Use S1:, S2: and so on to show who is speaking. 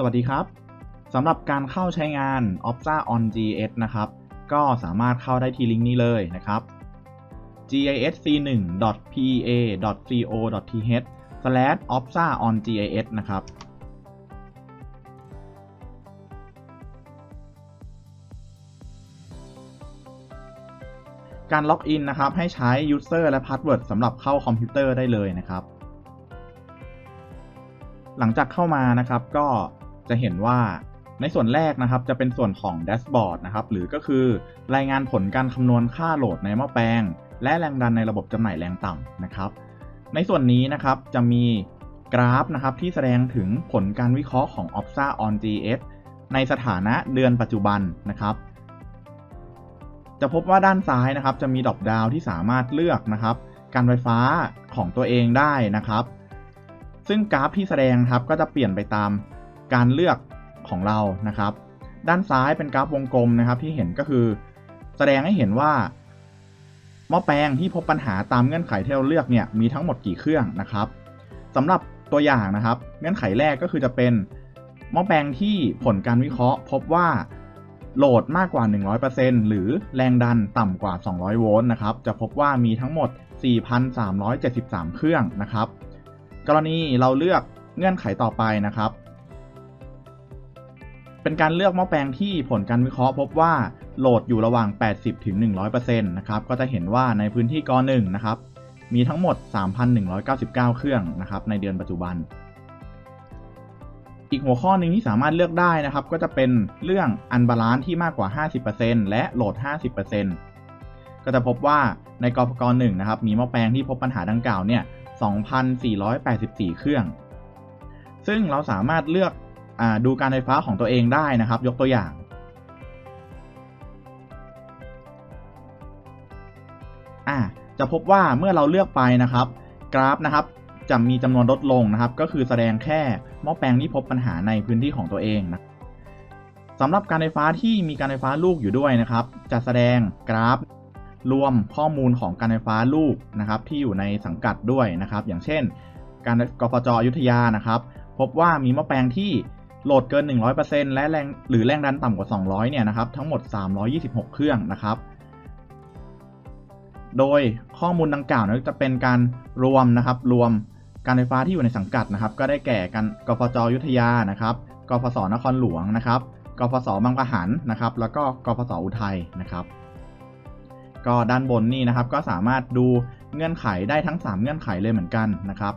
S1: สวัสดีครับสำหรับการเข้าใช้งาน Opsa on GIS นะครับ ก็สามารถเข้าได้ที่ลิงก์นี้เลยนะครับ gisc1.pea.co.th/opsa on GIS นะครับการล็อกอินนะครับให้ใช้ User และ Password สำหรับเข้าคอมพิวเตอร์ได้เลยนะครับ หลังจากเข้ามานะครับก็ จะเห็นว่าในส่วนแรกนะครับจะเป็นส่วนของแดชบอร์ดนะครับหรือก็คือรายงานผลการคำนวณค่าโหลดในหม้อแปลง และแรงดันในระบบจำหน่ายแรงต่ำนะครับ ในส่วนนี้นะครับจะมีกราฟนะครับที่แสดงถึงผลการวิเคราะห์ของ Opsa on GS ในสถานะเดือนปัจจุบันนะครับ จะพบว่าด้านซ้ายนะครับ จะมีดอปดาวที่สามารถเลือกนะครับ การไฟฟ้าของตัวเองได้นะครับ ซึ่งกราฟที่แสดงครับก็จะเปลี่ยนไปตาม การเลือกของเรานะครับ ด้านซ้ายเป็นกราฟวงกลมนะครับที่เห็นก็คือ แสดงให้เห็นว่าหม้อแปลงที่พบปัญหาตามเงื่อนไขที่เราเลือกเนี่ยมีทั้งหมดกี่เครื่องนะครับสำหรับตัวอย่างนะครับ เงื่อนไขแรกก็คือจะเป็นหม้อแปลงที่ผลการวิเคราะห์ พบว่าโหลดมากกว่า 100%หรือแรงดันต่ำกว่า 200 โวลต์นะครับ จะพบว่ามีทั้งหมด 4,373 เครื่องนะครับ กรณีเราเลือกเงื่อนไขต่อไปนะครับ เป็นการเลือกหม้อแปลงที่ผลการวิเคราะห์พบว่าโหลดอยู่ระหว่าง 80-100%นะครับก็จะเห็นว่าในพื้นที่กหนึ่งนะครับมีทั้งหมด 3,199 เครื่องนะครับในเดือนปัจจุบัน อีกหัวข้อหนึ่งที่สามารถเลือกได้นะครับ ก็จะเป็นเรื่องอันบาลานซ์ที่มากกว่า 50%และโหลด 50%ก็จะพบว่าในกพกหนึ่งนะครับมีหม้อแปลงที่พบปัญหาดังกล่าวเนี่ย 2,484 เครื่อง ซึ่งเราสามารถเลือก ดูการไฟฟ้าของตัวเองได้นะครับ ยกตัวอย่าง จะพบว่าเมื่อเราเลือกไปนะครับ กราฟนะครับจะมีจำนวนลดลงนะครับ ก็คือแสดงแค่หม้อแปลงที่พบปัญหาในพื้นที่ของตัวเองนะสำหรับการไฟฟ้าที่มีการไฟฟ้าลูกอยู่ด้วยนะครับ จะแสดงกราฟรวมข้อมูลของการไฟฟ้าลูกนะครับ ที่อยู่ในสังกัดด้วยนะครับ อย่างเช่น การกฟจอยุธยานะครับ พบว่ามีหม้อแปลงที่ โหลดเกิน 100%และแรงหรือแรงดันต่ำกว่า 200 เนี่ยนะครับ ทั้งหมด 326 เครื่องนะครับ โดยข้อมูลดังกล่าวนะจะเป็นการรวมนะครับ รวมการไฟฟ้าที่อยู่ในสังกัดนะครับ ก็ได้แก่กันกฟจยุทธยานะครับ กฟสนครหลวงนะครับ กฟสบางปะหันนะครับ แล้วก็กฟสอุทัยนะครับ ก็ด้านบนนี่นะครับก็สามารถดูเงื่อนไขได้ทั้ง 3 เงื่อนไขเลยเหมือนกันนะครับ